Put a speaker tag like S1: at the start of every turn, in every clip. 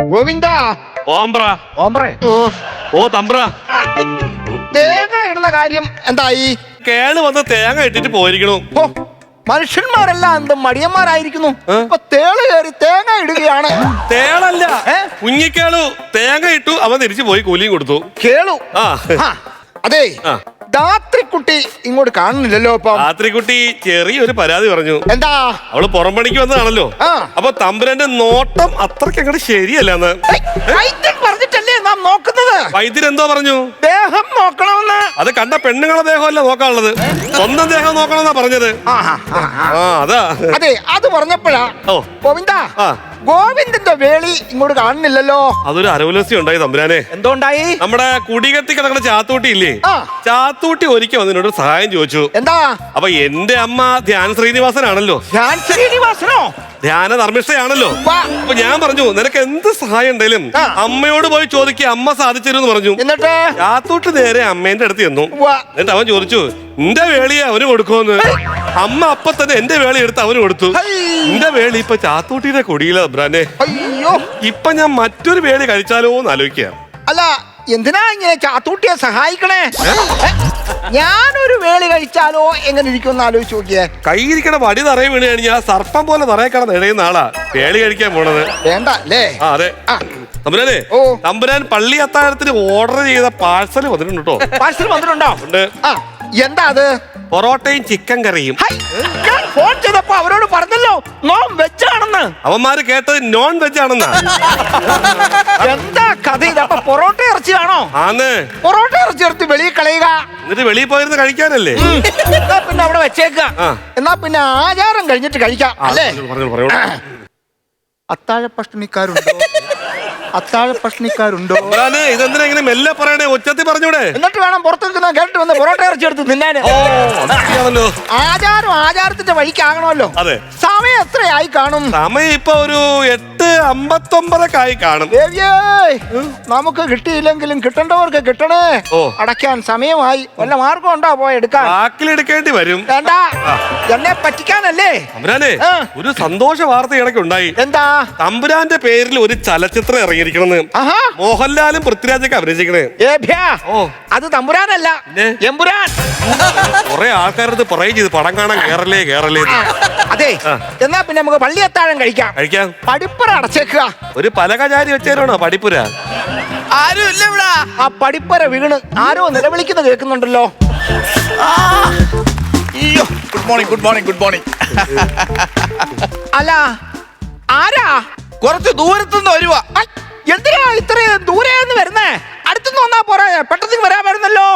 S1: ഗോവിന്ദ.
S2: ഓംബ്ര
S1: ഓംബ്രേ
S2: ഓ തമ്പ്ര.
S1: തേങ്ങ ഇടുന്ന കാര്യം എന്തായി?
S2: കേൾ വന്ന് തേങ്ങ ഇട്ടിട്ട് പോയിരിക്കണു.
S1: ഓ മനുഷ്യന്മാരെല്ലാം എന്ത് മടിയന്മാരായിരിക്കുന്നു? ഇപ്പൊ തേൾ കയറി തേങ്ങ ഇടുകയാണ്.
S2: തേളല്ല? കുഞ്ഞിക്കേളു തേങ്ങ ഇട്ടു അവൻ തിരിച്ചു പോയി കൂലിയും കൊടുത്തു.
S1: കേളു.
S2: ആ,
S1: അതെ.
S2: ആ.
S1: ദാത്രിക്കുട്ടി ഇങ്ങോട്ട് കാണുന്നില്ലല്ലോ ഇപ്പം
S2: രാത്രിക്കുട്ടി ചെറിയൊരു പരാതി പറഞ്ഞു
S1: എന്താ
S2: അവൾ പുറം പണിക്ക് വന്നതാണല്ലോ
S1: ആ.
S2: അപ്പൊ തമ്പുരാന്റെ നോട്ടം അത്രയ്ക്ക് അങ്ങോട്ട് ശരിയല്ലെന്ന്
S1: വൈദ്യൻ പറഞ്ഞിട്ടല്ലേ നാം നോക്കുന്നത്
S2: വൈദ്യൻ എന്തോ പറഞ്ഞു
S1: ദേഹം നോക്കണമെന്ന്
S2: അത് കണ്ട പെണ്ണുങ്ങളെ ദേഹമല്ല നോക്കാനുള്ളത് സ്വന്തം ദേഹം നോക്കണമെന്നാ പറഞ്ഞത്
S1: ആ, ആ.
S2: ആ അതാ
S1: അതെ അത് പറഞ്ഞപ്പോഴാ
S2: ഓ.
S1: ഗോവിന്ദ
S2: ആ.
S1: ഗോവിന്ദന്റെ വേളി ഇങ്ങോട്ട് കാണുന്നില്ലല്ലോ.
S2: അതൊരു അരവലസി ഉണ്ടായി തമ്പുരാനെ.
S1: എന്തോണ്ടായി?
S2: നമ്മുടെ കുടികത്തി കിടക്കുന്ന ചാത്തൂട്ടി ഇല്ലേ?
S1: ആ.
S2: ചാത്തൂട്ടി ഒരിക്കൽ അതിനോട് സഹായം ചോദിച്ചു.
S1: എന്താ?
S2: അപ്പൊ എന്റെ അമ്മ ധ്യാൻ ശ്രീനിവാസനാണല്ലോ.
S1: ഞാൻ ശ്രീനിവാസനോ?
S2: ധ്യാന ധർമ്മിഷ്ഠയാണല്ലോ. അപ്പൊ ഞാൻ പറഞ്ഞു നിനക്ക് എന്ത് സഹായം ഉണ്ടെങ്കിലും അമ്മയോട് പോയി ചോദിക്കുക അമ്മ സാധിച്ചിരുന്നു പറഞ്ഞു.
S1: എന്നിട്ട്?
S2: രാത്തോട്ട് നേരെ അമ്മേന്റെ അടുത്ത് ചെന്നു. എന്നിട്ട് അവൻ ചോദിച്ചു എന്റെ വേളിയെ അവന് കൊടുക്കുമെന്ന് അമ്മ അപ്പൊ തന്നെ എന്റെ വേളി എടുത്ത് അവന് കൊടുത്തു. എന്റെ വേളി ഇപ്പൊ ചാത്തൂട്ടിയുടെ കൊടിയില്ല ബ്രാനെ. ഇപ്പൊ ഞാൻ മറ്റൊരു വേളി കഴിച്ചാലോ എന്ന് ആലോചിക്കുക
S1: അല്ല എന്തിനാ ഇങ്ങനെ ചാത്തൂട്ടിയെ സഹായിക്കണേ? ഞാനൊരു വേളി കഴിച്ചാലോ? എങ്ങനെ ഇരിക്കുമെന്ന് ആലോചിച്ച് നോക്കിയേ.
S2: കൈയിരിക്കണ വടി നിറയെ വീണ് ഞാൻ സർപ്പം പോലെ നിറയെ കിടന്ന് ഇഴയുന്ന ആളാ. വേളി കഴിക്കാൻ പോണത്.
S1: വേണ്ട അല്ലേ?
S2: ആ അതെ.
S1: ആ.
S2: തമ്പുരാനെ
S1: ഓ.
S2: തമ്പുരാൻ പള്ളി അത്താഴത്തിന് ഓർഡർ ചെയ്ത പാഴ്സൽ വന്നിട്ടുണ്ട് കേട്ടോ
S1: പാഴ്സൽ വന്നിട്ടുണ്ടോ?
S2: ഉണ്ട്.
S1: ആ എന്താ അത്?
S2: പൊറോട്ടയും ചിക്കൻ കറിയും.
S1: ഞാൻ ഫോൺ ചെയ്തപ്പോ അവരോട് പറഞ്ഞല്ലോ നോൺ വെജ് ആണെന്ന്.
S2: അവന്മാര് കേട്ടത് നോൺ വെജ് ആണെന്നാ.
S1: എന്താ കഥ ഇത്? അപ്പൊ പൊറോട്ട ഇറച്ചിയാണോ
S2: ആന്ന്.
S1: പൊറോട്ട ഇറച്ചി എടുത്ത് വെളിയിൽ കളയുക.
S2: എന്നിട്ട് വെളിയിൽ പോയിരുന്ന് കഴിക്കാനല്ലേ?
S1: ഉം. എന്നാ പിന്നെ അവിടെ വെച്ചേക്ക
S2: ആ.
S1: എന്നാ പിന്നെ ആചാരം കഴിഞ്ഞിട്ട് കഴിക്കാം
S2: ആ,
S1: അല്ലേ?
S2: പറഞ്ഞോളൂ, പറഞ്ഞോളൂ.
S1: അത്താഴ പഷ്ണിക്കാരുണ്ടോ അത്താഴ പ്രശ്നക്കാരുണ്ടോ
S2: തമ്പുരാനെ ഇതെന്തിനാ ഇങ്ങനെ മെല്ലെ പറയണേ? ഉച്ചത്തി പറഞ്ഞൂടെ?
S1: എന്നിട്ട് വേണം പുറത്തു നിൽക്കുന്ന കേട്ട് വന്ന് പൊറോട്ട ഇറച്ചി എടുത്ത് തിന്നാന്. ആചാരം ആചാരത്തിന്റെ വഴിക്കാകണമല്ലോ.
S2: അതെ.
S1: സമയം എത്രയായി കാണും?
S2: സമയം ഇപ്പൊ ഒരു എട്ട് അമ്പത്തൊമ്പതൊക്കെ ആയി കാണും.
S1: നമുക്ക് കിട്ടിയില്ലെങ്കിലും കിട്ടേണ്ടവർക്ക് കിട്ടണേ.
S2: ഓ.
S1: അടയ്ക്കാൻ സമയമായി. വല്ല മാർഗം ഉണ്ടോ പോയി എടുക്കാൻ?
S2: വരും.
S1: വേണ്ട. എന്നെ പറ്റിക്കാനല്ലേ?
S2: ഒരു സന്തോഷ വാർത്ത ഇടയ്ക്ക് ഉണ്ടായി
S1: എന്താ?
S2: തമ്പുരാന്റെ പേരിൽ ഒരു ചലച്ചിത്രം ഇറങ്ങിയിരിക്കണെന്ന്
S1: ആഹാ.
S2: മോഹൻലാലും പൃഥ്വിരാജൊക്കെ അഭിനയിച്ചിരിക്കണേ. ഓ.
S1: അത് തമ്പുരാനല്ല? എമ്പുരാൻ.
S2: കൊറേ ആൾക്കാരത് പറയും ചെയ്ത് പടം കാണാൻ കേറലേ കേറലേ
S1: അതെ. എന്നാ പിന്നെ നമുക്ക് പള്ളിയത്താഴം കഴിക്കാം.
S2: കഴിക്കാം.
S1: പഠിപ്പുര അടച്ചേക്കുക.
S2: ഒരു പലകചാരി വെച്ചേരാണോ പഠിപ്പുര?
S3: ആരും ഇല്ല ഇവിടെ.
S1: ആ പടിപ്പുര വീണ് ആരോ നിലവിളിക്കുന്നത് കേൾക്കുന്നുണ്ടല്ലോ.
S3: അയ്യോ good morning good morning good morning
S1: അല്ല ആരാ?
S3: കുറച്ച് ദൂരത്തുനിന്ന് വരുവാ.
S1: പെട്ടെന്ന് വരാൻ വരുന്നല്ലോ.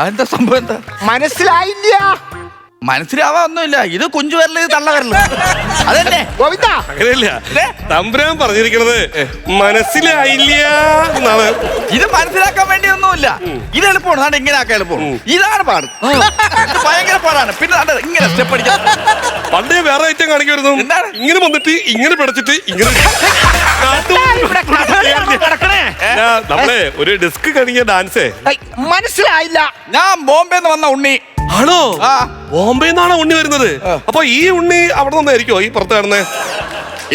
S3: അതെന്താ സംഭവം എന്താ?
S1: മനസ്സിലായില്ല.
S3: മനസ്സിലാവാ ഒന്നുമില്ല ഇത് കുഞ്ചു വരൽ ഇത് തള്ള വരൽ. അതല്ലേ?
S1: ഗോവിന്ദ.
S2: അങ്ങനെയല്ല. തമ്പുരാൻ പറഞ്ഞിരിക്കണത് മനസ്സിലായില്ല എന്നാണ്.
S3: ഇത് മനസ്സിലാക്കാൻ വേണ്ടി ഒന്നുമില്ല ഇത് എളുപ്പമാണ്. ഇങ്ങനെ ആക്കാൻ എളുപ്പമാണ്. ഇതാണ് പാട്. ഭയങ്കര പാടാണ്. പിന്നെ ഇങ്ങനെ സ്റ്റെപ്പ് അടിക്കാൻ
S2: പണ്ടേ വേറെ ഐറ്റം കാണിക്കുമായിരുന്നു? ഇങ്ങനെ വന്നിട്ട് ഇങ്ങനെ പിടച്ചിട്ട് ഇങ്ങനെ നമ്മളെ ഒരു ഡിസ്ക് കഴിഞ്ഞ ഡാൻസേ
S1: മനസ്സിലായില്ല.
S3: ഞാൻ ബോംബെ വന്ന ഉണ്ണി.
S2: ആണോ?
S3: ആ.
S2: ബോംബെ നിന്നാണോ ഉണ്ണി വരുന്നത്. അപ്പൊ ഈ ഉണ്ണി അവിടെ നിന്നായിരിക്കോ ഈ പുറത്ത് കാണുന്നത്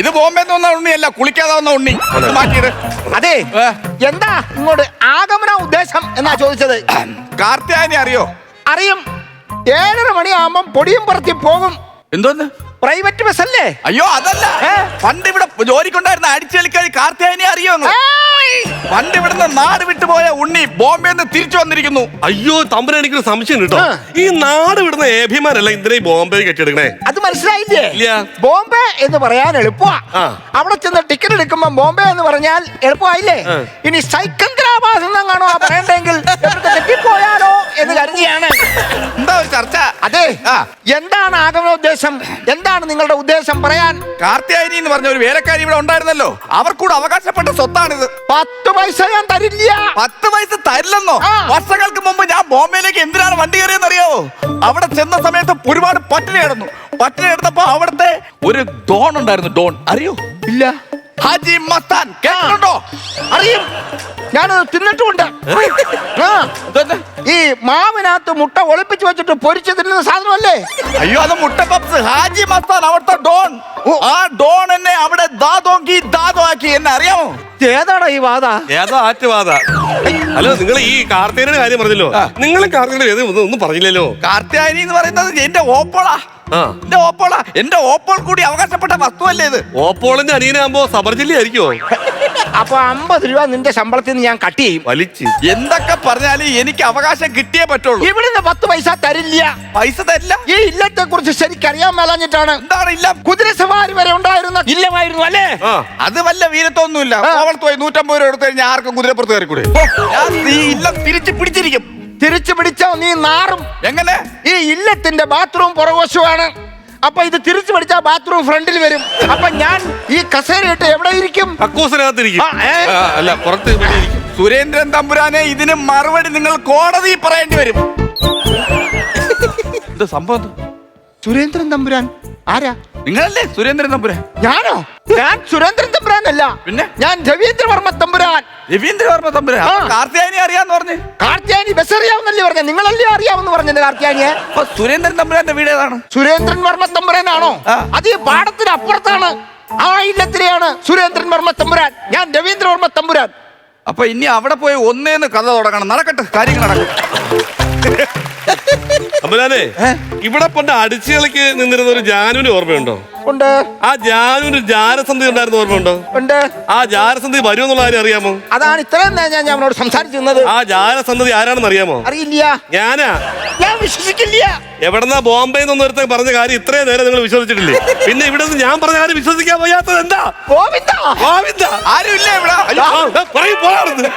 S3: ഇത് ബോംബെ വന്ന ഉണ്ണി അല്ല കുളിക്കാതെ വന്ന ഉണ്ണി. മാറ്റിയത്
S1: അതെ എന്താ ഇങ്ങോട്ട് ആഗമന ഉദ്ദേശം എന്നാ ചോദിച്ചത്?
S3: കാർത്തിയാനി അറിയോ?
S1: അറിയും. ഏഴര മണിയാകുമ്പം പൊടിയും പറത്തി പോകും.
S3: എന്തോന്ന്?
S1: പ്രൈവറ്റ് ബസ് അല്ലേ
S3: അയ്യോ അതല്ല? പണ്ട് ഇവിടെ ജോലിക്കുണ്ടായിരുന്ന അടിച്ചെളിക്കാരി കാർത്തിയായനെ അറിയോ! പണ്ട് ഇവിടുന്ന് നാട് വിട്ടുപോയ ഉണ്ണി ബോംബെ നിന്ന് തിരിച്ചു വന്നിരിക്കുന്നു.
S2: അയ്യോ തമ്പുരാൻ എനിക്കൊരു സംശയം കേട്ടോ ഈ നാട് വിടുന്ന ഏഭിമാരല്ല ഈ ബോംബെ കെട്ടിയെടുക്കണേ?
S1: അത് മനസ്സിലായില്ലേ. ബോംബെ എന്ന് പറയാൻ എളുപ്പമാ. അവിടെ ചെന്ന് ടിക്കറ്റ് എടുക്കുമ്പോ ബോംബെ എന്ന് പറഞ്ഞാൽ എളുപ്പമായില്ലേ? ഇനി സൈക്കന്ദ്രാബാദ് എന്നാണോ എന്താണ് ആഗമന ഉദ്ദേശം? എന്താണ് നിങ്ങളുടെ ഉദ്ദേശം പറയാൻ?
S3: കാർത്തിയായനി എന്ന് പറഞ്ഞ ഒരു വേലക്കാരി ഇവിടെ ഉണ്ടായിരുന്നല്ലോ. അവർക്കൂടെ അവകാശപ്പെട്ട സ്വത്താണിത്.
S1: പത്ത് പൈസ ഞാൻ തരില്ല.
S3: പത്ത് പൈസ തരില്ലെന്നോ? വർഷങ്ങൾക്ക് മുമ്പ് ഞാൻ ബോംബെയിലേക്ക് എന്തിനാണ് വണ്ടി കയറിയെന്ന് അറിയാവോ അവിടെ ചെന്ന സമയത്ത് ഒരുപാട് പട്ടിണി കിടന്നു. പട്ടിണി കിടന്നപ്പോ അവിടുത്തെ ഒരു ഡോൺ ഉണ്ടായിരുന്നു. ഡോൺ. അറിയോ?
S1: ഇല്ല.
S3: ഹാജി മസ്താൻ. കേട്ടോ
S1: അറിയും. ഞാനത് തിന്നിട്ടുമുണ്ട്. ആ? ഈ മാവിനകത്ത് മുട്ട ഒളിപ്പിച്ചു വെച്ചിട്ട് പൊരിച്ച് തിന്നുന്ന സാധനമല്ലേ?
S3: അയ്യോ അത് മുട്ട പപ്സ്. ഹാജി മസ്താൻ അവിടുത്തെ ഡോൺ. ആ ഡോൺ എന്നെ അവിടെ ദാതോക്കി ദാദോ ആക്കി എന്നെ അറിയാമോ?
S1: ഏതാടാ ഈ വാദ?
S2: ഏതാ ആറ്റുവാദ ഹലോ നിങ്ങൾ ഈ കാർത്തേനയുടെ കാര്യം പറഞ്ഞല്ലോ. നിങ്ങൾ ഏത് ഒന്നും ഒന്നും പറഞ്ഞില്ലല്ലോ.
S3: കാർത്തികാരി എന്ന് പറയുന്നത് എന്റെ ഓപ്പോളാ. എന്റെ ഓപ്പോളാ. എന്റെ ഓപ്പോൾ കൂടി അവകാശപ്പെട്ട വസ്തുവല്ലേ ഇത്?
S2: ഓപ്പോളിന്റെ അനിയനാകുമ്പോ സബർജില്ലി ആയിരിക്കുമോ
S1: അപ്പൊ അമ്പത് രൂപ നിന്റെ ശമ്പളത്തിൽ നിന്ന് ഞാൻ കട്ട് ചെയ്യും.
S2: വലിച്ചു.
S3: എന്തൊക്കെ പറഞ്ഞാലും എനിക്ക് അവകാശം കിട്ടിയേ പറ്റുള്ളൂ.
S1: ഇവിടുന്ന് പത്ത് പൈസ തരില്ല.
S3: പൈസ തരില്ല?
S1: ഈ ഇല്ലത്തെ കുറിച്ച് ശരിക്കറിയാൻ മേലാഞ്ഞിട്ടാണ്.
S3: എന്താണ് ഇല്ല?
S1: കുതിര സവാരി വരെ ഉണ്ടായിരുന്ന ഇല്ലമായിരുന്നു അല്ലേ?
S2: ആ
S3: അത് വല്ല വീരത്തൊന്നുമില്ല. കോവളത്ത് പോയി നൂറ്റമ്പത് രൂപ എടുത്തു കഴിഞ്ഞാൽ ആർക്കും കുതിരപ്പുറത്ത് കയറിക്കൂടെ ഞാൻ ഈ ഇല്ലം തിരിച്ചു പിടിച്ചിരിക്കും.
S1: തിരിച്ചു പിടിച്ചോ നീ നാറും.
S3: എങ്ങനെ?
S1: ഈ ഇല്ലത്തിന്റെ ബാത്റൂം പുറകുവശമാണ് അപ്പൊ ഇത് തിരിച്ചു പഠിച്ചാൽ ബാത്റൂം ഫ്രണ്ടിൽ വരും. അപ്പൊ ഞാൻ ഈ കസേര കസേരയിട്ട് എവിടെ ഇരിക്കും
S2: കക്കൂസിനകത്തിരിക്കും.
S1: ആ, ഏ?
S2: ആ, അല്ല പുറത്ത് ഇരിക്കും
S3: സുരേന്ദ്രൻ തമ്പുരാനെ ഇതിന് മറുപടി നിങ്ങൾ കോടതി പറയേണ്ടി വരും. സംഭവം? എന്ത്?
S1: സുരേന്ദ്രൻ തമ്പുരാൻ ആരാ?
S3: നിങ്ങളല്ലേ സുരേന്ദ്രൻ തമ്പുരാൻ?
S1: ഞാനോ? ഞാൻ സുരേന്ദ്രൻ തമ്പുരാൻ അല്ല
S3: പിന്നെ?
S1: ഞാൻ രവീന്ദ്രവർമ്മ തമ്പുരാൻ.
S3: രവീന്ദ്രവർമ്മ തമ്പുരാൻ?
S1: ആ.
S3: കാർത്തിയായനി അറിയാന്ന് പറഞ്ഞു.
S1: കാർത്തിയാനി ബസ് അറിയാവുന്നല്ലേ പറഞ്ഞ? നിങ്ങളല്ലേ അറിയാവുന്ന പറഞ്ഞത് കാർത്തിയാനിയെ
S3: അപ്പൊ സുരേന്ദ്രൻ തമ്പുരാന്റെ വീട് ഏതാണ്?
S1: സുരേന്ദ്രൻ വർമ്മ തമ്പുരാനാണോ?
S3: ആ.
S1: അത് ഈ പാടത്തിന് അപ്പുറത്താണ് ആ ഇല്ലത്തിലെയാണ് സുരേന്ദ്രൻ വർമ്മ തമ്പുരാൻ. ഞാൻ രവീന്ദ്ര വർമ്മ തമ്പുരാൻ.
S3: അപ്പൊ ഇനി അവിടെ പോയി ഒന്നേന്ന് കഥ തുടങ്ങണം. നടക്കട്ടെ. കാര്യങ്ങൾ നടക്കും
S2: അമ്പലാനെ ഇവിടെ പണ്ട് അടിച്ചുകളിക്ക് നിന്നിരുന്ന ഒരു ജാനുവിന് ഓർമ്മയുണ്ടോ?
S1: ഉണ്ട്.
S2: ആ ജാനുവിന് ജാരസന്ധി ഉണ്ടായിരുന്ന ഓർമ്മയുണ്ടോ?
S1: ഉണ്ട്.
S2: ആ ജാരസന്ധി വരുമെന്നുള്ള കാര്യം അറിയാമോ?
S1: അതാണ് ഇത്രയും ഞാൻ അവനോട് സംസാരിച്ചിരുന്നത്.
S2: ആ ജാരസന്ധി ആരാണെന്ന് അറിയാമോ?
S1: അറിയില്ല.
S2: ഞാനാ.
S1: ഞാൻ വിശ്വസിക്കില്ല.
S2: എവിടെന്നാ ബോംബെ നിന്ന് ഒരുത്തൻ പറഞ്ഞ കാര്യം ഇത്രയും നേരം നിങ്ങൾ വിശ്വസിച്ചിട്ടില്ലേ? പിന്നെ ഇവിടെ നിന്ന് ഞാൻ പറഞ്ഞ കാര്യം വിശ്വസിക്കാൻ വയ്യാത്തത് എന്താ?
S1: ഗോവിന്ദ.
S2: ഗോവിന്ദ.
S3: ആരും ഇല്ല ഇവിടെ
S2: പറയും പോകാറുണ്ട്.